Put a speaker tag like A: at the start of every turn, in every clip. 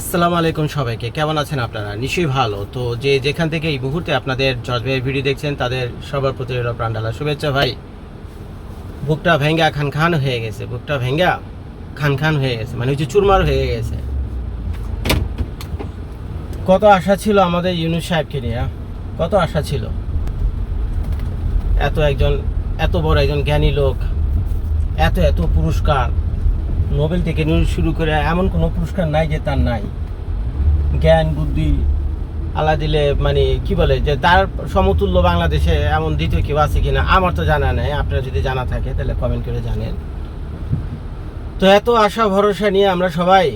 A: আসসালামু আলাইকুম সবাইকে। কেমন আছেন আপনারা? নিশ্চয়ই ভালো। তো যে যেখান থেকে এই মুহূর্তে আপনাদের জজ ভিডিও দেখছেন, তাদের সবার প্রতি প্রাণডালা শুভেচ্ছা ভাই। বুকটা ভেঙ্গা খান খান হয়ে গেছে, বুকটা ভেঙ্গা খান খান হয়ে গেছে মানে হচ্ছে চুরমার হয়ে গেছে। কত আশা ছিল আমাদের ইউনুস সাহেবকে নিয়ে? কত আশা ছিল? এত একজন, এত বড় একজন জ্ঞানী লোক, এত এত পুরস্কার। নোবেল থেকে শুরু করে এমন কোনো পুরস্কার নাই যে তার নাই। জ্ঞান, বুদ্ধি, আল্লাহ দিলে মানে কি বলে যে তার সমতুল্য বাংলাদেশে এমন দ্বিতীয় কেউ আছে কিনা আমার তো জানা নেই। আপনার যদি জানা থাকে তাহলে কমেন্ট করে জানেন। তো এত আশা, ভরসা নিয়ে আমরা সবাই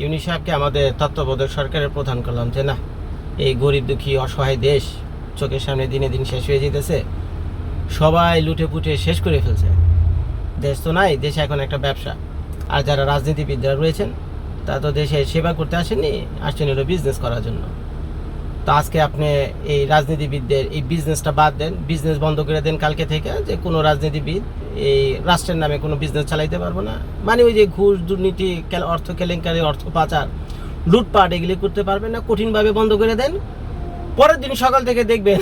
A: ইউনি সাহেবকে আমাদের তত্ত্বাবধায়ক সরকারের প্রধান করলাম যে না, এই গরিব দুঃখী, অসহায় দেশ চোখের সামনে দিনে দিন শেষ হয়ে যেতেছে। সবাই লুটে পুটে শেষ করে ফেলছে। দেশ তো নাই, দেশে এখন একটা ব্যবসা। আর যারা রাজনীতিবিদরা রয়েছেন তা তো দেশে সেবা করতে আসেননি, আসছেন হলো বিজনেস করার জন্য। তো আজকে আপনি এই রাজনীতিবিদদের এই বিজনেসটা বাদ দেন বিজনেস বন্ধ করে দেন কালকে থেকে, যে কোনো রাজনীতিবিদ এই রাষ্ট্রের নামে কোনো বিজনেস চালাইতে পারব না। মানে ওই যে ঘুষ, দুর্নীতি অর্থ কেলেঙ্কারি, অর্থ পাচার, লুটপাট এগুলি করতে পারবেন না, কঠিনভাবে বন্ধ করে দেন। পরের দিন সকাল থেকে দেখবেন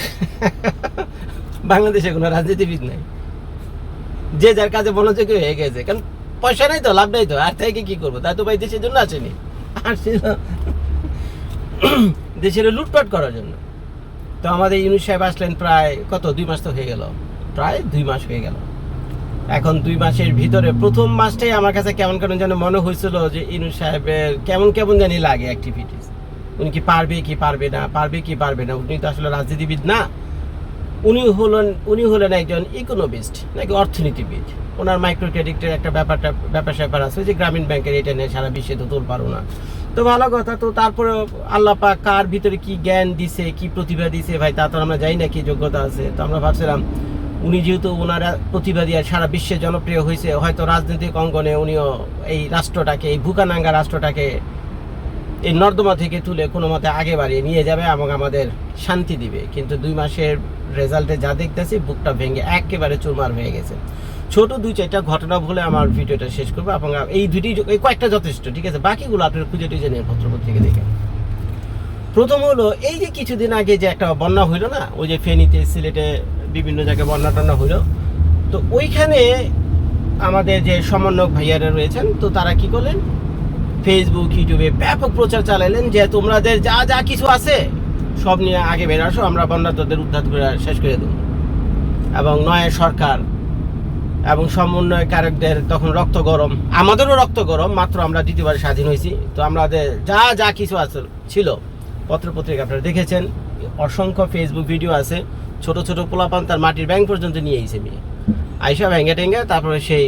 A: বাংলাদেশে কোনো রাজনীতিবিদ নাই। যে যার কাজে মনোযোগী হয়ে গেছে। কারণ পয়সা নাই তো, লাভ নাই তো। আর থেকে কি করব? তো ভাই দেশের জন্য আসেনি। দেশের লুটপাট করার জন্য। তো আমাদের ইউনুস সাহেব আসলেন প্রায় কত? দুই মাস তো হয়ে গেল। প্রায় দুই মাস হয়ে গেল। এখন দুই মাসের ভিতরে প্রথম মাসটাই আমার কাছে কেমন কেমন যেন মনে হয়েছিল যে ইউনুস সাহেবের কেমন কেমন জানি লাগে অ্যাক্টিভিটিস উনি কি পারবে কি পারবে না, পারবে কি পারবে না? উনি তো আসলে রাজনীতিবিদ না। উনি হলেন উনি হলেন একজন ইকোনমিস্ট নাকি অর্থনীতিবিদ। ওনার মাইক্রো ক্রেডিটের একটা ব্যাপারটা, ব্যাপার স্যাপার আছে যে গ্রামীণ ব্যাংকের এটা নিয়ে সারা বিশ্বে তো তোল পারো না তো ভালো কথা, তো তারপরে আল্লাহ পাক কার ভিতরে কি জ্ঞান দিছে, কি প্রতিভা দিছে, ভাই তা তো আমরা জানি না, কি যোগ্যতা আছে। তো আমরা ভাবছিলাম, উনি যেহেতু ওনারা প্রতিভা দিয়ে সারা বিশ্বে জনপ্রিয় হয়েছে হয়তো রাজনৈতিক অঙ্গনে উনিও এই রাষ্ট্রটাকে, এই ভুকানাঙ্গা রাষ্ট্রটাকে এই নর্দমা থেকে তুলে কোনো মতে আগে বাড়িয়ে নিয়ে যাবে এবং আমাদের শান্তি দিবে। কিন্তু দুই মাসের রেজাল্টে যা দেখতেছি, বুকটা ভেঙে একেবারে চুরমার হয়ে গেছে। ছোট দুই চারটা ঘটনা বলে আমার ভিডিওটা শেষ করব এবং এই দুটি এই কয়েকটা যথেষ্ট, ঠিক আছে? বাকিগুলো আপনার খুঁজে টুজে নেন পত্রপত্রিকা দেখে প্রথম হলো, এই যে কিছুদিন আগে যে একটা বন্যা হইল না, ওই যে ফেনীতে, সিলেটে বিভিন্ন জায়গায় বন্যা টন্যা হইল। তো ওইখানে আমাদের যে সমন্বয়ক ভাইয়ারা রয়েছেন, তো তারা কি করলেন? ফেসবুক ইউটিউবে ব্যাপক প্রচার চালাইলেন যে তোমাদের যা যা কিছু আছে, সব নিয়ে আগে বের আসো, আমরা বন্যাতদের উদ্ধার করে শেষ করে দেবো। এবং নয় সরকার এবং সমন্বয়কারকদের তখন রক্ত গরম, আমাদেরও রক্ত গরম, মাত্র আমরা দ্বিতীয়বার স্বাধীন হয়েছি। তো আমাদের যা যা কিছু আছে ছিল, পত্রপত্রিকা আপনারা দেখেছেন, অসংখ্য ফেসবুক ভিডিও আছে, ছোট ছোট পোলাপান তার মাটির ব্যাংক পর্যন্ত নিয়ে এসে মেয়ে। আইসা ভেঙ্গে টেঙ্গে তারপরে সেই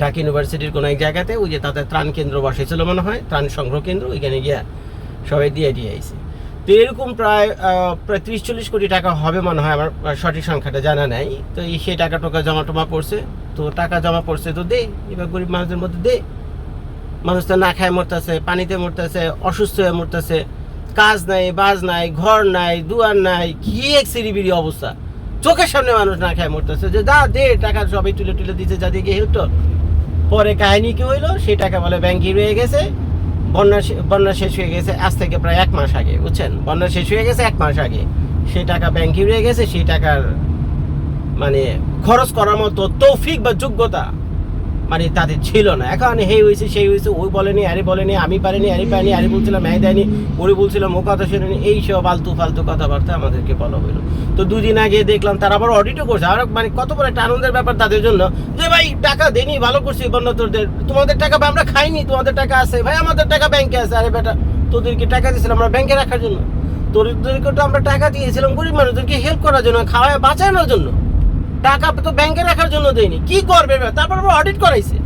A: ঢাকা ইউনিভার্সিটির কোনো এক জায়গাতে ওই যে তাদের ত্রাণ কেন্দ্র বসেছিল মনে হয়, ত্রাণ সংগ্রহ কেন্দ্র, ওইখানে গিয়া সবাই দিয়ে দিয়ে আইছে তো এরকম প্রায় প্রায় ত্রিশ চল্লিশ কোটি টাকা হবে মনে হয় আমার সঠিক সংখ্যাটা জানা নাই। তো এই সেই টাকা টোকা জমা টমা পড়ছে, তো টাকা জমা পড়ছে তো দে, এবার গরিব মানুষদের মধ্যে দে। মানুষ তো না খায় মরতেছে, পানিতে মরতেছে, অসুস্থ হয়ে মরতেছে, কাজ নাই, বাজ নাই, ঘর নাই, দুয়ার নাই, কি এক সিরিবিরি অবস্থা। চোখের সামনে মানুষ না খায় মরতেছে, যে দা দে, টাকা সবাই তুলে তুলে দিচ্ছে যাদেরকে হেল্প পরে কাহিনী কি হইল? সেই টাকা বলে ব্যাংকে রয়ে গেছে। বন্যা বন্যা শেষ হয়ে গেছে আজ থেকে প্রায় এক মাস আগে, বুঝছেন? বন্যা শেষ হয়ে গেছে এক মাস আগে। সেই টাকা ব্যাংকে রয়ে গেছে সেই টাকার মানে খরচ করার মতো তৌফিক বা যোগ্যতা মানে তাদের ছিল না। এখন হে হয়েছে, সেই হয়েছে ওই বলেনি, আরে বলেনি, আমি পারিনি, আরে পারিনি, আরে বলছিলাম হ্যাঁ দেয়নি, ওরে বলছিলাম, ও কথা শুনেনি, এই সব আলতু ফালতু কথাবার্তা আমাদেরকে বলা হইল তো দুদিন আগে দেখলাম তারা আবার অডিটও করছে। আর মানে কত বড় একটা আনন্দের ব্যাপার তাদের জন্য যে, ভাই, টাকা দেনি ভালো করছি বন্যতরদের তোমাদের টাকা আমরা খাইনি, তোমাদের টাকা আছে, ভাই, আমাদের টাকা ব্যাংকে আছে, আরে বেটা, তোদেরকে টাকা দিয়েছিলাম আমরা ব্যাংকে রাখার জন্য। তোদেরকে তো আমরা টাকা দিয়েছিলাম গরিব মানুষদেরকে হেল্প করার জন্য, খাওয়ায় বাঁচানোর জন্য। টাকা তো ব্যাংকে রাখার জন্য দেয়নি। কি করবে? তারপর আবার অডিট করাইছে।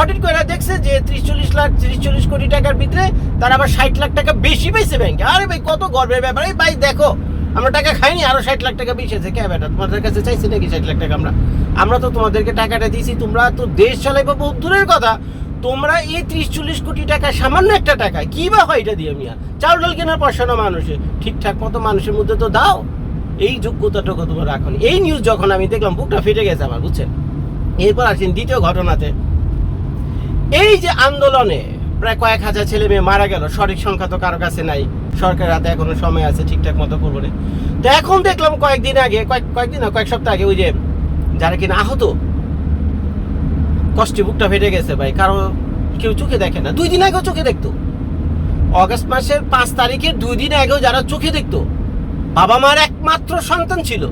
A: অডিট করে দেখছে যে ত্রিশ চল্লিশ লাখ, ত্রিশ চল্লিশ কোটি টাকার ভিতরে তারা আবার ষাট লাখ টাকা বেশি পাইছে ব্যাংকে। আরে ভাই, কত গর্বের ব্যাপার। এই ভাই, দেখো, আমরা টাকা খাইনি, আরও ষাট লাখ টাকা বেশি আছে। কে বেটা তোমাদের কাছে চাইছি নাকি ষাট লাখ টাকা আমরা? আমরা তো তোমাদেরকে টাকাটা দিয়েছি, তোমরা তো দেশ চালাইবো বহুত দূরের কথা। তোমরা এই ত্রিশ চল্লিশ কোটি টাকা সামান্য একটা টাকা, কি বা হয় এটা দিয়ে মিয়া? চাউল ডাল কেনার পয়সা না মানুষের। ঠিকঠাক মতো মানুষের মধ্যে তো দাও। এই যোগ্যতাটুকু তোমার রাখুন এই নিউজ যখন আমি দেখলাম, বুকটা ফেটে গেছে আমার, বুঝছেন? এরপর আসেন দ্বিতীয় ঘটনাতে। এই যে আন্দোলনে প্রায় কয়েক হাজার ছেলে মেয়ে মারা গেল, সঠিক সংখ্যা তো কারও কাছে নাই। সরকারের হাতে এখনও সময় আছে, ঠিকঠাক মতো করব তো এখন দেখলাম কয়েকদিন আগে, কয়েক, কয়েকদিন কয়েক সপ্তাহ আগে ওই যে যারা কিনা আহত, কষ্টে বুকটা ফেটে গেছে ভাই, কারও কেউ চোখে দেখে না। দুই দিন আগেও চোখে দেখতো। অগস্ট মাসের পাঁচ তারিখের দুই দিন আগেও যারা চোখে দেখতো বাবা মার একমাত্র সন্তান ছিল।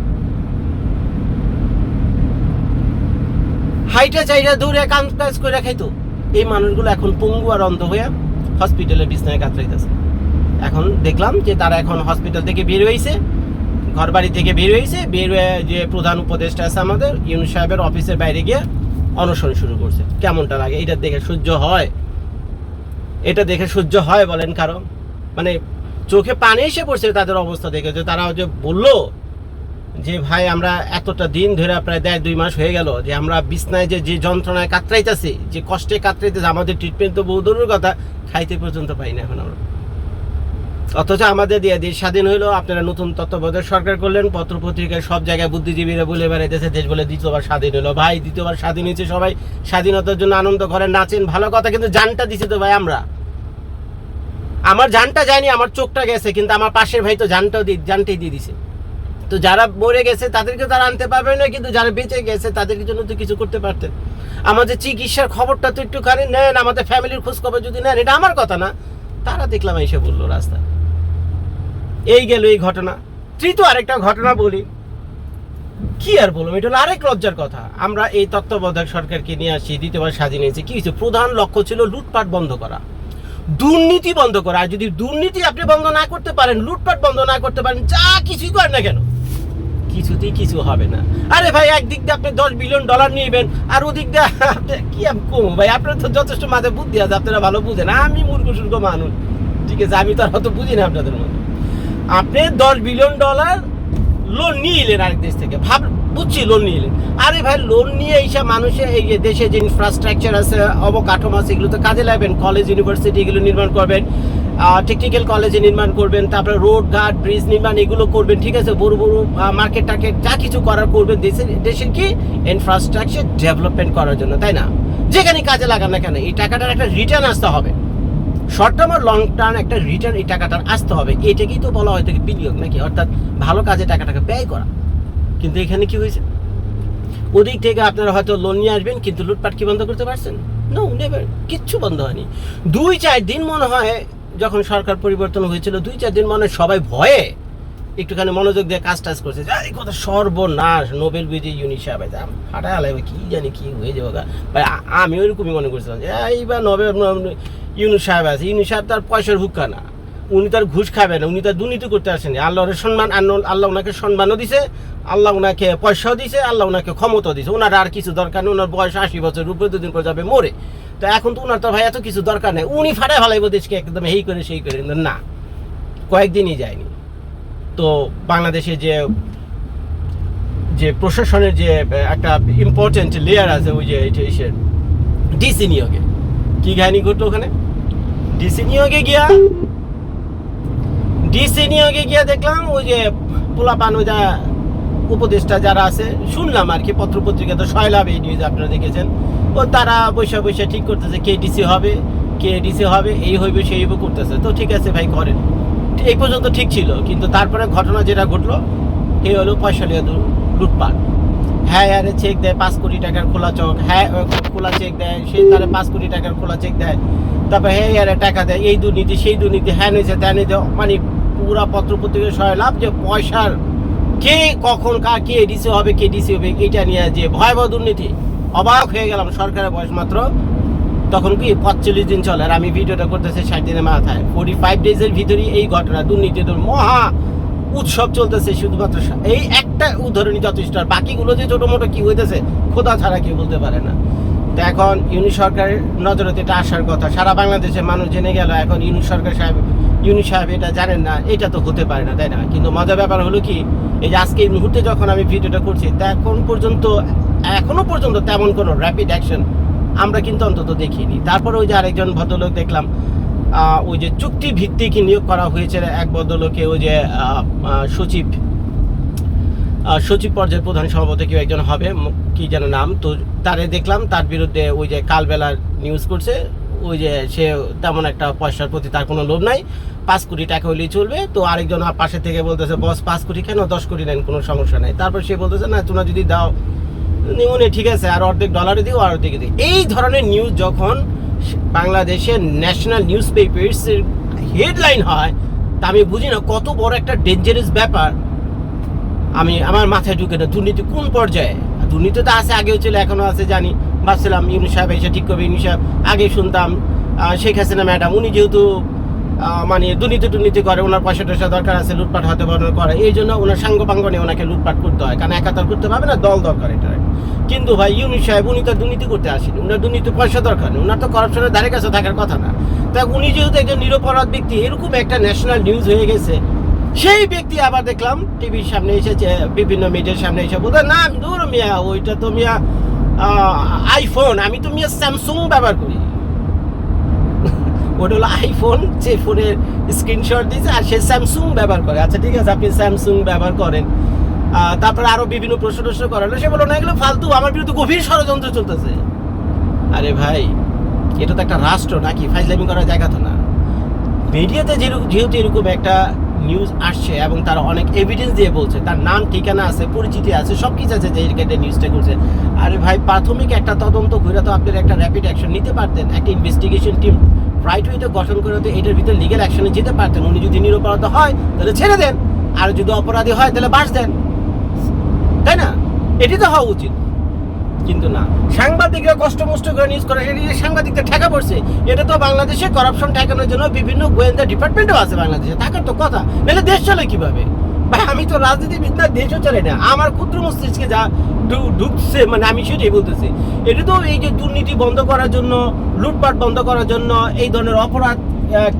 A: হাইটা চাইরা দৌড়ে কাম কাজ করে খাইতো। এই মানুষগুলো এখন পঙ্গু আর অন্ধ হয়ে হসপিটালে বিছনায় কাতরাইতেছে। এখন দেখলাম যে তারা এখন হসপিটাল থেকে বের হয়েছে ঘর বাড়ি থেকে বের হয়েছে বের হয়ে যে প্রধান উপদেষ্টা আছে আমাদের, ইউনুস সাহেবের অফিসের বাইরে গিয়ে অনশন শুরু করছে। কেমনটা লাগে? এটা দেখে সহ্য হয়। এটা দেখে সহ্য হয় বলেন কারও? মানে চোখে পানি এসে পড়ছে তাদের অবস্থা দেখে, যে তারা যে বলল যে, ভাই, আমরা এতটা দিন ধরে প্রায় দেড় দুই মাস হয়ে গেল যে আমরা বিছনায় যে যে যন্ত্রণায় কাতরাইতেছি, যে কষ্টে কাতরাইতেছে, আমাদের ট্রিটমেন্ট তো বহু দূরের কথা, খাইতে পর্যন্ত পাই না এখন আমরা। অথচ আমাদের দিয়ে দেশ স্বাধীন হইল, আপনারা নতুন তত্ত্বাবধায়ক সরকার করলেন পত্র পত্রিকায় সব জায়গায় বুদ্ধিজীবীরা বলে বেড়াইতেছে, দেশ বলে দ্বিতীয়বার স্বাধীন হলো ভাই, দ্বিতীয়বার স্বাধীন হয়েছে সবাই, স্বাধীনতার জন্য আনন্দ করেন, নাচেন, ভালো কথা, কিন্তু জানটা দিছে তো ভাই আমরা। আমার জানটা যায়নি, আমার চোখটা গেছে, কিন্তু আমার পাশের ভাই তো জানটাও দিয়ে জানটাই দিয়ে দিছে। তো যারা মরে গেছে, তাদেরকে তারা আনতে পারবে না, কিন্তু যারা বেঁচে গেছে তাদের জন্য তো কিছু করতে পারতেন। আমাদের চিকিৎসার খবরটা তো একটুখানি নেন, আমাদের ফ্যামিলির খোঁজ খবর যদি নেন, এটা আমার কথা না। তারা দেখলাম এসে বলল রাস্তায়। এই গেল এই ঘটনা। তৃতীয় আরেকটা ঘটনা বলি। কি আর বলব, এটা হলো আরেক লজ্জার কথা। আমরা এই তত্ত্বাবধায়ক সরকারকে নিয়ে আসি দ্বিতীয়বার স্বাধীন হয়েছি। কি হয়েছে? প্রধান লক্ষ্য ছিল লুটপাট বন্ধ করা। দুর্নীতি বন্ধ করা। আর যদি দুর্নীতি আপনি বন্ধ না করতে পারেন, লুটপাট বন্ধ না করতে পারেন, যা কিছুই করেন না কেন? কিছুতেই কিছু হবে না। আরে ভাই, একদিক দিয়ে আপনি দশ বিলিয়ন ডলার নিবেন, আর ওদিক দিয়ে আপনি কি আমি কম ভাই? আপনার তো যথেষ্ট মাথায় বুদ্ধি আছে, আপনারা ভালো বুঝেন। আমি মূর্খ সূর্খ মানুষ। ঠিক আছে, আমি তো আর অত বুঝি না আপনাদের মতো আপনি দশ বিলিয়ন ডলার লোন নিয়ে এলেন আরেক দেশ থেকে। ভাব বুঝছি লোন নিয়ে এলেন। আরে ভাই লোন নিয়ে এইসব মানুষের এই যে দেশে যে ইনফ্রাস্ট্রাকচার আছে, অবকাঠামো আছে এগুলো তো কাজে লাগবেন। কলেজ ইউনিভার্সিটি এগুলো নির্মাণ করবেন টেকনিক্যাল কলেজে নির্মাণ করবেন, তারপরে রোড ঘাট ব্রিজ নির্মাণ এগুলো করবেন, ঠিক আছে? বড় বড় মার্কেট টার্কেট যা কিছু করার করবেন, দেশের দেশের কি? ইনফ্রাস্ট্রাকচার ডেভেলপমেন্ট করার জন্য, তাই না? যেখানে কাজে লাগান না কেন, এই টাকাটার একটা রিটার্ন আসতে হবে। শর্ট টার্ম আর লং টার্ম একটা রিটার্ন এই টাকাটার আসতে হবে। এটাকেই তো বলা হয় থেকে বিনিয়োগ নাকি? অর্থাৎ ভালো কাজে টাকাটাকে ব্যয় করা। কিন্তু এখানে কি হয়েছে? ওদিক থেকে আপনারা হয়তো লোন নিয়ে আসবেন, কিন্তু লুটপাট কি বন্ধ করতে পারছেন? নো নেভার কিচ্ছু বন্ধ হয়নি। দুই, চার দিন মনে হয় যখন সরকার পরিবর্তন হয়েছিল, দুই, চার দিন মনে হয় সবাই ভয়ে একটুখানি মনোযোগ দিয়ে কাজ টাজ করছে। কথা সর্বনাশ। নোবেল বিজয়ী ইউনিট সাহেব ফাটা লাগবে কি জানি কি হয়ে যাব ভাই আমি ওইরকমই মনে করছিলাম যে এইবার নোবেল ইউনুস সাহেব আছে, ইউনুস সাহেব তার পয়সার হুক্কা না। উনি তার ঘুষ খাবে না, উনি তার দুর্নীতি করতে আসেনি আল্লাহরের সম্মান আল্লাহ ওনাকে সম্মানও দিছে, আল্লাহ ওনাকে পয়সাও দিছে, আল্লাহ ওনাকে ক্ষমতাও দিছে। ওনার আর কিছু দরকার নেই, ওনার বয়স আশি বছর উপরে, দুদিন পর যাবে মরে। তো এখন তো ওনার তো ভাই এত কিছু দরকার নেই। উনি ফাটায় ফেলাইব দেশকে একদম হেই করে, সেই করে। না, কয়েকদিনই যায়নি। তো বাংলাদেশে যে যে প্রশাসনের যে একটা ইম্পর্টেন্ট লেয়ার আছে, ওই যে, ডিসি নিয়োগে। কি কাহিনী ঘটলো ওখানে? ডিসি নিয়োগে গিয়া ডিসি নিয়োগে গিয়া দেখলাম ওই যে পোলাপান ওই যা উপদেষ্টা যারা আছে, শুনলাম আর কি পত্র পত্রিকা তো সয়লাভ এই নিউজ আপনারা দেখেছেন। ও তারা বৈশা বৈশা ঠিক করতেছে কে ডিসি হবে, কে ডিসি হবে, এই হইবে, সেই হইবে করতেছে। তো ঠিক আছে ভাই, করেন। এই পর্যন্ত ঠিক ছিল, কিন্তু তারপরে ঘটনা যেটা ঘটলো, এই হলো পয়সা লিয়ে লুটপাট। হ্যাঁ আরে চেক দেয়, পাঁচ কোটি টাকার খোলা চক। হ্যাঁ খোলা চেক দেয়, সে তারে পাঁচ কোটি টাকার খোলা চেক দেয়। তারপর হ্যাঁ আরে টাকা দেয়, এই দুর্নীতি, সেই দুর্নীতি হ্যাঁ নিয়েছে ত্যান নিয়েছে মানে পুরা পত্র পত্রিকা সহায় লাভ যে পয়সার কে কখন কার কে ডিসি হবে, কে ডিসি হবে এটা নিয়ে যে ভয়াবহ দুর্নীতি। অবাক হয়ে গেলাম, সরকারের বয়স মাত্র। তখন কি পঁচল্লিশ দিন চলে, আর আমি ভিডিওটা করতেছি ষাট দিনের মাথায়। ফোর্টি ফাইভ ডেজের ভিতরেই এই ঘটনা, দুর্নীতি মহা উৎসব চলতেছে শুধুমাত্র এই একটা উদাহরণই যথেষ্ট। আর বাকিগুলো যে ছোটো মোটো কি হইতেছে, খোদা ছাড়া কেউ বলতে পারে না। তো এখন ইউনি সরকারের নজরে এটা আসার কথা। সারা বাংলাদেশের মানুষ জেনে গেল, এখন ইউনি সরকার সাহেব ইউনি সাহেব এটা জানেন না, এটা তো হতে পারে না, তাই না? কিন্তু মজার ব্যাপার হলো কি, এই যে আজকে এই মুহূর্তে যখন আমি ভিডিওটা করছি এখন পর্যন্ত, এখনও পর্যন্ত তেমন কোনো র্যাপিড অ্যাকশন আমরা কিন্তু অন্তত দেখিনি। তারপরে ওই যে আরেকজন ভদ্রলোক দেখলাম ওই যে চুক্তি ভিত্তিক নিয়োগ করা হয়েছে এক ভদ্রলোকে, ওই যে সচিব। সচিব পর্যায়ের প্রধান সভাপতি কেউ একজন হবে কি যেন নাম। তো তারে দেখলাম, তার বিরুদ্ধে ওই যে কালবেলার নিউজ করছে। ওই যে সে তেমন একটা পয়সার প্রতি তার কোনো লোভ নাই। পাঁচ কোটি টাকা হলেই চলবে। তো আরেকজন আর পাশে থেকে বলতেছে, বস, পাঁচ কোটি কেন? দশ কোটি নেন, কোনো সমস্যা নাই। তারপর সে বলতেছে, না, তোমরা যদি দাও। উনি ঠিক আছে, আর অর্ধেক ডলারে দিও, আর অর্ধেক দিও। এই ধরনের নিউজ যখন বাংলাদেশের ন্যাশনাল নিউজ পেপার্সের হেডলাইন হয়, তা আমি বুঝি না, কত বড় একটা ডেঞ্জারাস ব্যাপার। আমি, আমার মাথায় ঢুকে না, দুর্নীতি কোন পর্যায়ে? দুর্নীতি তো আছে, আগেও ছিল এখনও আছে, জানি। ভাবছিলাম ইউনি সাহেব এসে ঠিক করবে ইউনি সাহেব আগে শুনতাম। শেখ হাসিনা ম্যাডাম, উনি যেহেতু মানে দুর্নীতি টুর্নীতি করে, ওনার পয়সা টয়সা দরকার আছে, লুটপাট হাতে বর্ণনা করে। এই জন্য ওনার সাঙ্গ পাঙ্গ নিয়ে ওনাকে লুটপাট করতে হয়, কারণ একাতার করতে পারবে না, দল দরকার এটা কিন্তু ভাই ইউনি সাহেব, উনি তো দুর্নীতি করতে আসেনি। উনার দুর্নীতি পয়সা দরকার নেই, উনার তো করাপশনের ধারে কাছে থাকার কথা না। তা উনি যেহেতু একজন নিরপরাধ ব্যক্তি, এরকম একটা ন্যাশনাল নিউজ হয়ে গেছে, সেই ব্যক্তি আবার দেখলাম টিভির সামনে এসেছে, বিভিন্ন মিডিয়ার সামনে এসে বলতে না, দূর মিয়া, ওইটা তো মিয়া আইফোন আমি তো মিয়া স্যামসুং ব্যবহার করি। ওটা হলো আইফোন যে ফোনের স্ক্রিনশট দিয়েছে, আর সে স্যামসুং ব্যবহার করে। আচ্ছা ঠিক আছে, আপনি স্যামসুং ব্যবহার করেন। তারপরে আরও বিভিন্ন প্রশ্ন টশ্ন করালো সে বলল, না, এগুলো ফালতু। আমার বিরুদ্ধে গভীর ষড়যন্ত্র চলতেছে। আরে ভাই, এটা তো একটা রাষ্ট্র নাকি? ফাইজলামি করার জায়গা তো না। মিডিয়াতে যেহেতু এরকম একটা নিউজ আসছে এবং তারা অনেক এভিডেন্স দিয়ে বলছে, তার নাম, ঠিকানা আছে, পরিচিতি আছে সব কিছু আছে যে এরকম নিউজটা করছে। আরে ভাই, প্রাথমিক একটা তদন্ত করে তো আপনার একটা র্যাপিড অ্যাকশন নিতে পারতেন। একটা ইনভেস্টিগেশন টিম রাইট ওয়েতে গঠন করে তো এটার ভিতরে লিগেল অ্যাকশনে যেতে পারতেন। উনি যদি নিরপরাধ হয়, তাহলে ছেড়ে দেন। আর যদি অপরাধী হয়, তাহলে বাস দেন। তাই না? এটি তো হওয়া উচিত। কিন্তু না। সাংবাদিকরা কষ্ট মষ্ট করে নিউজ করে সেটি সাংবাদিকদের ঠেকা পড়ছে। এটা তো বাংলাদেশে করাপশন ঠেকানোর জন্য বিভিন্ন গোয়েন্দা ডিপার্টমেন্টও আছে বাংলাদেশে। থাকার তো কথা। নাহলে দেশ চলে কীভাবে? ভাই, আমি তো রাজনীতিবিদ না দেশও চলে না। আমার ক্ষুদ্র মস্তিষ্কে যা ঢুকছে মানে আমি সেটাই বলতেছি। এটা তো এই যে দুর্নীতি বন্ধ করার জন্য, লুটপাট বন্ধ করার জন্য, এই ধরনের অপরাধ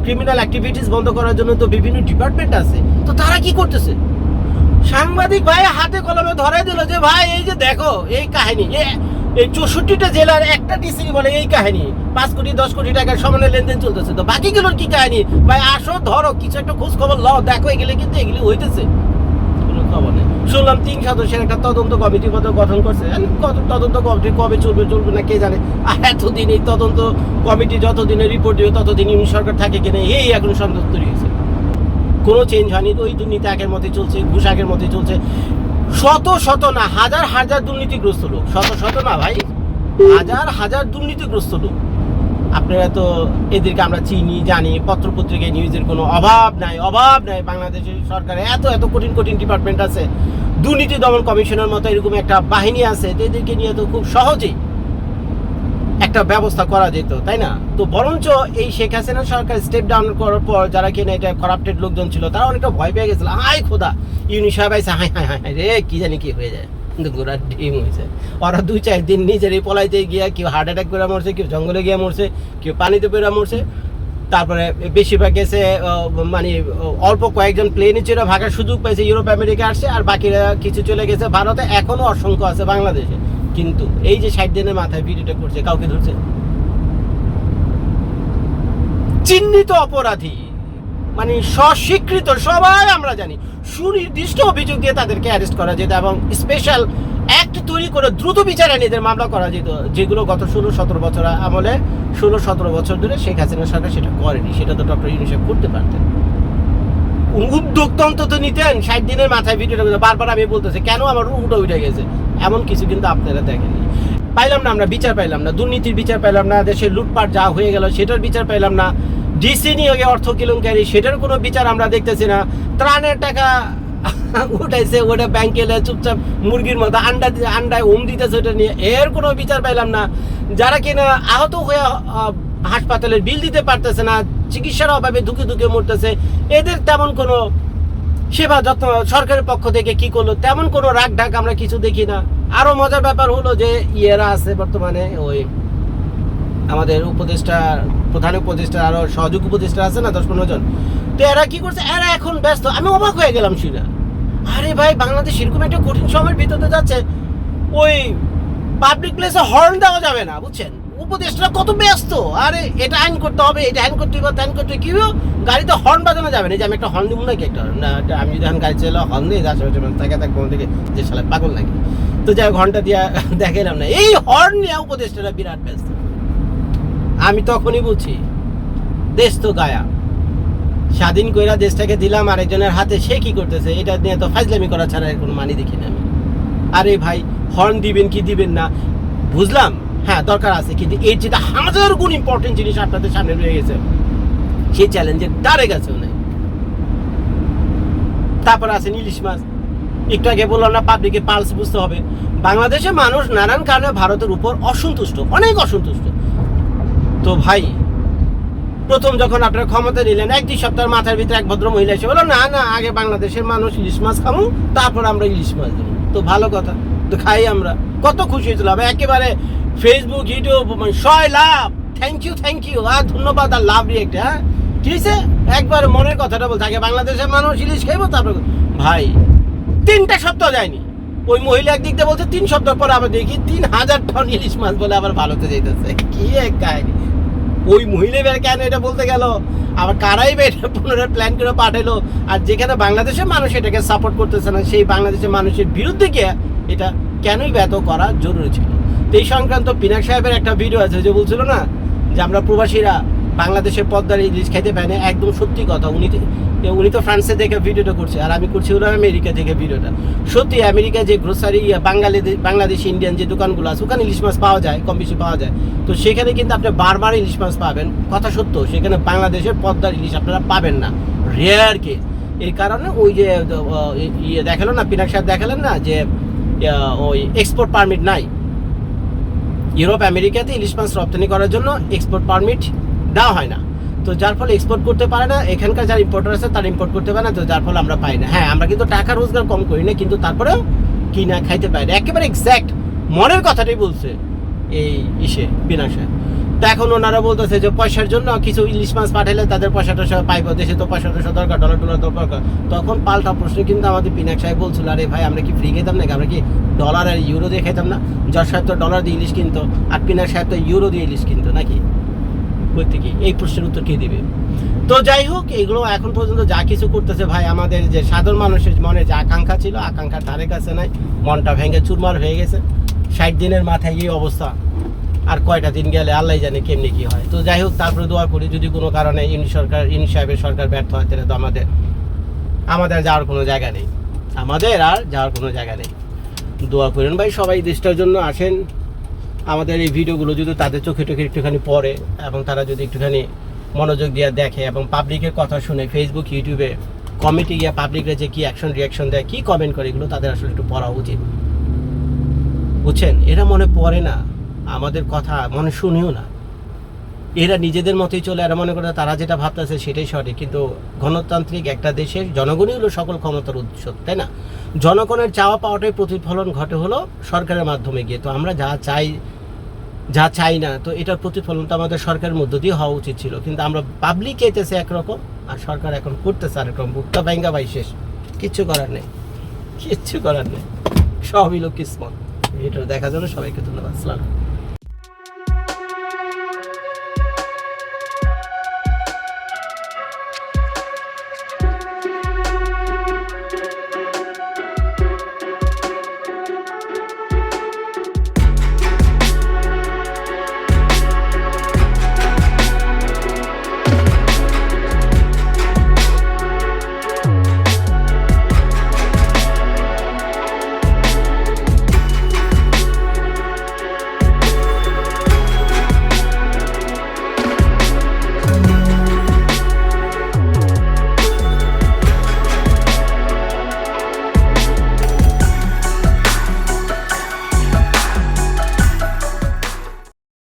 A: ক্রিমিনাল অ্যাক্টিভিটিস বন্ধ করার জন্য তো বিভিন্ন ডিপার্টমেন্ট আছে। তো তারা কি করতেছে? সাংবাদিক ভাই হাতে কলমে ধরে দিল যে, ভাই, এই যে দেখো, এই কাহিনী এই চৌষট্টিটা জেলার একটা ডিসি বলে এই কাহিনী, পাঁচ কোটি, দশ কোটি টাকার সমানে লেনদেন চলতেছে। তো বাকিগুলোর কি কাহিনী? ভাই, আসো, ধরো, কিছু একটা খোঁজ খবর লও, দেখো, এগুলো কিন্তু, এগুলি হইতেছে। কোনো খবর নেই। শুনলাম তিন সদস্যের একটা তদন্ত কমিটি কত গঠন করছে। তদন্ত কমিটি, কবে চলবে চলবে না, কে জানে? আর এতদিন এই তদন্ত কমিটি যতদিনে রিপোর্ট দিবে, ততদিন ইউনি সরকার থাকে কিনা, এই এখন সন্দেহ তৈরি হয়েছে। কোনো চেঞ্জ হয়নি, ওই দুর্নীতি আগের মতোই চলছে, ঘুষ আগের মতোই চলছে। শত শত না, হাজার হাজার দুর্নীতিগ্রস্ত লোক, শত শত না ভাই, হাজার হাজার দুর্নীতিগ্রস্ত লোক। আপনারা তো এদেরকে আমরা চিনি, জানি, পত্রপত্রিকায় নিউজের কোনো অভাব নাই অভাব নাই বাংলাদেশের সরকারে। এত এত কঠিন কঠিন ডিপার্টমেন্ট আছে। দুর্নীতি দমন কমিশনের মতো এরকম একটা বাহিনী আছে এদেরকে নিয়ে তো খুব সহজেই একটা ব্যবস্থা করা যেত, তাই না? তো বরঞ্চ এই শেখ হাসিনা সরকার স্টেপ ডাউন করার পর যারা কিনা এটা করাপ্টেড লোকজন ছিল, তারা অনেকটা ভয় পেয়ে গেছিল। হাই খোদা! ইউনি সাহেব আইসে হাই হাই হাই রে, কি জানি কি হয়ে যায়। কিন্তু ডিম হয়েছে। ওরা চার দিন নিজেরই পলাইতে গিয়া কেউ হার্ট অ্যাটাক করে মরছে, কেউ জঙ্গলে গিয়ে মরছে, কেউ পানিতে পেরে মরছে। তারপরে বেশিরভাগ মানে অল্প কয়েকজন প্লেনে ভাগার সুযোগ পেয়েছে ইউরোপ আমেরিকা আসছে, আর বাকিরা কিছু চলে গেছে ভারতে। এখনও অসংখ্য আছে বাংলাদেশে। কিন্তু এই যে ষাট দিনের মাথায় ভিডিওটা করছে, কাউকে ধরছে চিহ্নিত অপরাধী। মানে স্বস্বীকৃত, সবাই আমরা জানি, সুনির্দিষ্ট অভিযোগ দিয়ে তাদেরকে অ্যারেস্ট করা যেত এবং স্পেশাল অ্যাক্ট তৈরি করে দ্রুত বিচারে এদের মামলা করা যেত, যেগুলো গত ষোলো সতেরো বছর আমলে, ষোলো সতেরো বছর ধরে শেখ হাসিনা সরকার সেটা করেনি, সেটা তো ডক্টর ইউনিসেফ করতে পারতেন। উদ্যোগ তো নিতেন, ষাট দিনের মাথায় ভিডিওটা বারবার আমি বলতেছি, কেন আমার উঠে উঠে গেছে? এমন কিছু কিন্তু আপনারা দেখেননি। পাইলাম না আমরা, বিচার পাইলাম না, দুর্নীতির বিচার পাইলাম না, দেশের লুটপাট যা হয়ে গেল, সেটার বিচার পাইলাম না। ডিসি নিয়োগে অর্থ কেলেঙ্কারি, সেটার কোনো বিচার আমরা দেখতেছি না। ত্রাণের টাকা উঠাইছে, ওটা ব্যাংকে এলে চুপচাপ মুরগির মতো আন্ডা আন্ডায় ওম দিতেছে ওটা নিয়ে। এর কোনো বিচার পাইলাম না। যারা কিনা আহত হয়ে হাসপাতালের বিল দিতে পারতেছে না, চিকিৎসার অভাবে ধুকে ধুকে মরতেছে, এদের তেমন কোনো সেবা যত্ন সরকারের পক্ষ থেকে কি করল? তেমন কোনো রাগ ঢাক আমরা কিছু দেখি না। আরও মজার ব্যাপার হলো যে, ইয়েরা আছে বর্তমানে ওই আমাদের উপদেষ্টা, প্রধান উপদেষ্টা, আরও সহযোগ উপদেষ্টা আছে না, দশ পনেরো জন। তো এরা কি করছে? এরা এখন ব্যস্ত। আমি অবাক হয়ে গেলাম শুনে। আরে ভাই, বাংলাদেশ এরকম একটা কঠিন সময়ের ভিতরে যাচ্ছে। ওই পাবলিক প্লেসে হর্ন দেওয়া যাবে না, বুঝছেন? উপদেষ্টা কত ব্যস্ত। আরে, এটা আইন করতে হবে, এটা আইন করতে হবে ত্যান করতে হবে? গাড়িতে হর্ন বাজানো যাবে না। যে আমি একটা হর্ন দিব নাকি একটা? না আমি যদি এখন গাড়ি চালাও হর্ন দিয়ে আশেপাশে তাকে তাকে কোন থেকে যে সালে পাগল লাগে তো যাই ঘণ্টা দিয়ে দেখালাম না। এই হর্ন নিয়ে উপদেষ্টারা বিরাট ব্যস্ত। আমি তখনই বুঝছি দেশ তো গায়া। স্বাধীন কইরা দেশটাকে দিলাম, আরেকজনের হাতে সে কি করতেছে, এটা নিয়ে তো ফাইজলামি করা ছাড়া কোনো মানি দেখি না আমি। আরে ভাই হর্ন দিবেন কি দিবেন না? বুঝলাম? হ্যাঁ দরকার আছে, কিন্তু এর যেটা হাজার গুণ ইম্পর্টেন্ট জিনিস আপনাদের সামনে রয়ে গেছে। সেই চ্যালেঞ্জের দাঁড়ে গেছে নাই তারপর আছেন ইলিশ মাছ। একটু আগে বললাম না পাবলিকে পালস বুঝতে হবে। বাংলাদেশের মানুষ নানান কারণে ভারতের উপর অসন্তুষ্ট, অনেক অসন্তুষ্ট। তো ভাই, প্রথম যখন আপনারা ক্ষমতা নিলেন, এক দুই সপ্তাহের মাথার ভিতরে এক ভদ্র মহিলা এসে বলো না না, আগে বাংলাদেশের মানুষ ইলিশ মাছ খামু, তারপর আমরা ইলিশ মাছ দেবো তো ভালো কথা, তো খাই আমরা। কত খুশি হয়েছিল একেবারে ফেসবুক ইউটিউব মানে ছয় love. Thank you thank you আর ধন্যবাদ, আর লাভ রিয়েক্ট হ্যাঁ? ঠিক আছে? একবার মনের কথাটা বলতে, আগে বাংলাদেশের মানুষ ইলিশ খাইবো, তারপর ভাই, তিনটা সপ্তাহ যায়নি। ওই মহিলা একদিক দিয়ে বলছে, তিন সপ্তাহ পর আবার দেখি, তিন হাজার টন ইলিশ মাছ বলে আবার ভালোতে যেতেছে কি এক কাহিনী। ওই মহিলা কেন এটা বলতে গেল? আবার কারাই বা এটা পুনরায় প্ল্যান করে পাঠালো আর যেখানে বাংলাদেশের মানুষ এটাকে সাপোর্ট করতেছে না, সেই বাংলাদেশের মানুষের বিরুদ্ধে গিয়ে এটা কেনই ব্যত করা জরুরি ছিল? তো এই সংক্রান্ত পিনাক সাহেবের একটা ভিডিও আছে, যে বলছিল না, যে আমরা প্রবাসীরা বাংলাদেশের পদ্মার ইলিশ খেতে পায় না, একদম সত্যি কথা, উনি উনি তো ফ্রান্সে দেখে ভিডিওটা করছে, আর আমি করছি হলো আমেরিকা থেকে ভিডিওটা। সত্যি আমেরিকা যে গ্রোসারি বাঙালি বাংলাদেশ ইন্ডিয়ান যে দোকানগুলো আছে, ওখানে ইলিশ মাছ পাওয়া যায়, কম বেশি পাওয়া যায়। তো সেখানে কিন্তু আপনি বারবার ইলিশ মাছ পাবেন। কথা সত্য, সেখানে বাংলাদেশের পদ্মার ইলিশ আপনারা পাবেন না। রেয়ার কেস এই কারণে ওই যে ইয়ে দেখাল না, পিনাক সাহেব দেখালেন না যে ওই এক্সপোর্ট পারমিট নাই। ইউরোপ, আমেরিকাতে ইলিশ মাছ রপ্তানি করার জন্য এক্সপোর্ট পারমিট দেওয়া হয় না। তো যার ফলে এক্সপোর্ট করতে পারে না, এখানকার যারা ইম্পোর্টার আছে তারা ইম্পোর্ট করতে পারে না, তো যার ফলে আমরা পাই না। হ্যাঁ আমরা কিন্তু টাকা রোজগার কম করি না, কিন্তু তারপরেও কিনা খাইতে পারি না। একেবারে এক্স্যাক্ট মনের কথাটাই বলছে এই ইসে বিনাশে তো এখন ওনারা বলতেছে যে পয়সার জন্য কিছু ইলিশ মাছ পাঠালে তাদের পয়সা টয়সা পাইব, দেশে তো পয়সা টয়সা দরকার ডলার ডলার দরকার। তখন পাল্টা প্রশ্ন কিন্তু আমাদের পিনাক সাহেব বলছিল, আরে ভাই, আমরা কি ফ্রি খেতাম নাকি? আমরা কি ডলার আর ইউরো দিয়ে খেতাম না? যশ সাহেব তো ডলার দিয়ে ইলিশ কিনতো, আর পিনাক সাহেব তো ইউরো দিয়ে ইলিশ কিনতো নাকি? করতে কি এই প্রশ্নের উত্তর কে দিবে? তো যাই হোক, এগুলো এখন পর্যন্ত যা কিছু করতেছে ভাই, আমাদের যে সাধারণ মানুষের মনে যে আকাঙ্ক্ষা ছিল, আকাঙ্ক্ষার ধারে কাছে নাই, মনটা ভেঙে চুরমার হয়ে গেছে। ষাট দিনের মাথায় এই অবস্থা, আর কয়টা দিন গেলে আল্লাহ জানে কেমনি কি হয়। তো যাই হোক, তারপরে দোয়া করি, যদি কোনো কারণে ইউনি সরকার ইউনি সাহেবের সরকার ব্যর্থ হয়, তাহলে তো আমাদের আমাদের যাওয়ার কোনো জায়গা নেই। আমাদের আর যাওয়ার কোনো জায়গা নেই। দোয়া করেন ভাই, সবাই দেশটার জন্য আসেন। আমাদের এই ভিডিওগুলো যদি তাদের চোখে টোখে একটুখানি পড়ে এবং তারা যদি একটুখানি মনোযোগ দিয়ে দেখে এবং পাবলিকের কথা শুনে ফেসবুক ইউটিউবে কমেন্টে গিয়ে পাবলিকরা যে কী অ্যাকশন রিয়াকশন দেয়, কী কমেন্ট করে, এগুলো তাদের আসলে একটু পড়া উচিত। বুঝছেন? এরা মনে পড়ে না। আমাদের কথা মনে শুনেও না। এরা নিজেদের মতোই চলে, এরা মনে করে তারা যেটা ভাবতেছে সেটাই সঠিক। কিন্তু গণতান্ত্রিক একটা দেশের জনগণই হলো সকল ক্ষমতার উৎস, তাই না? জনগণের চাওয়া পাওয়াটাই প্রতিফলন ঘটে হলো সরকারের মাধ্যমে গিয়ে। তো আমরা যা চাই যা চাই না, তো এটার প্রতিফলন তো আমাদের সরকারের মধ্য দিয়ে হওয়া উচিত ছিল। কিন্তু আমরা পাবলিক এতেছে একরকম, আর সরকার এখন করতেছে আরেকরকম বুকটা ব্যাঙ্গা বাই শেষ, কিচ্ছু করার নেই, কিচ্ছু করার নেই। সবই লোক কিসমত। এটা দেখার জন্য সবাইকে ধন্যবাদ। আসসালাম